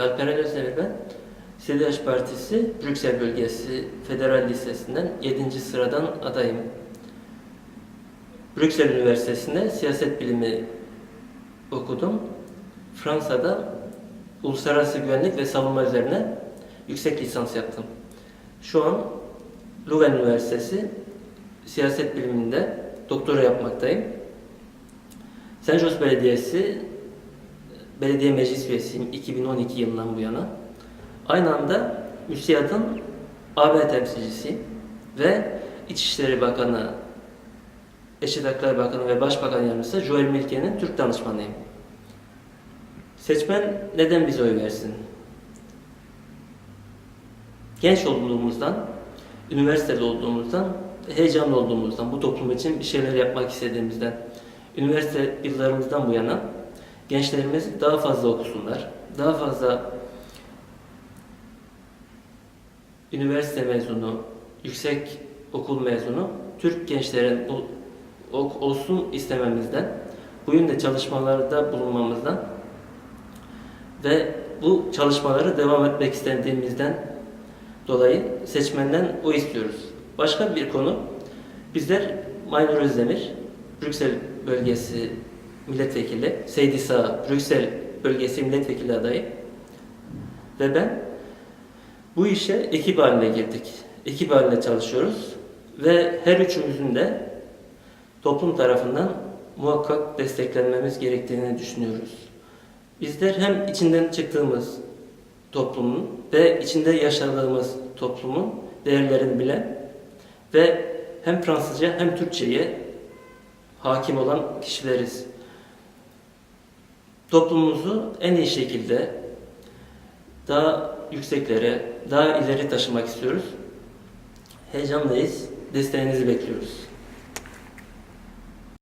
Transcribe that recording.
Alperen Özdemir ben. CDH Partisi Brüksel Bölgesi Federal Lisesi'nden 7. sıradan adayım. Brüksel Üniversitesi'nde siyaset bilimi okudum. Fransa'da uluslararası güvenlik ve savunma üzerine yüksek lisans yaptım. Şu an Louvain Üniversitesi siyaset biliminde doktora yapmaktayım. Saint Jos Belediyesi belediye meclis üyesiyim 2012 yılından bu yana. Aynı anda MÜSİAD'ın AB temsilcisiyim ve İçişleri Bakanı, Eşit Haklar Bakanı ve Başbakan Yardımcısı Joel Milke'nin Türk danışmanıyım. Seçmen neden bize oy versin? Genç olduğumuzdan, üniversitede olduğumuzdan, heyecanlı olduğumuzdan, bu toplum için bir şeyler yapmak istediğimizden, üniversite yıllarımızdan bu yana gençlerimiz daha fazla okusunlar, daha fazla üniversite mezunu, yüksek okul mezunu Türk gençlerin olsun istememizden, bu yönde çalışmalarda bulunmamızdan ve bu çalışmaları devam etmek istediğimizden dolayı seçmenden o istiyoruz. Başka bir konu, bizler Maynur Özdemir, Brüksel bölgesi milletvekili, Seydi Sağ, Brüksel bölgesi milletvekili adayı ve ben bu işe ekip haline girdik. Ekip halinde çalışıyoruz ve her üçümüzün de toplum tarafından muhakkak desteklenmemiz gerektiğini düşünüyoruz. Bizler hem içinden çıktığımız toplumun ve içinde yaşadığımız toplumun değerlerini bilen ve hem Fransızca hem Türkçe'ye hakim olan kişileriz. Toplumumuzu en iyi şekilde daha yükseklere, daha ileri taşımak istiyoruz. Heyecanlıyız. Desteğinizi bekliyoruz.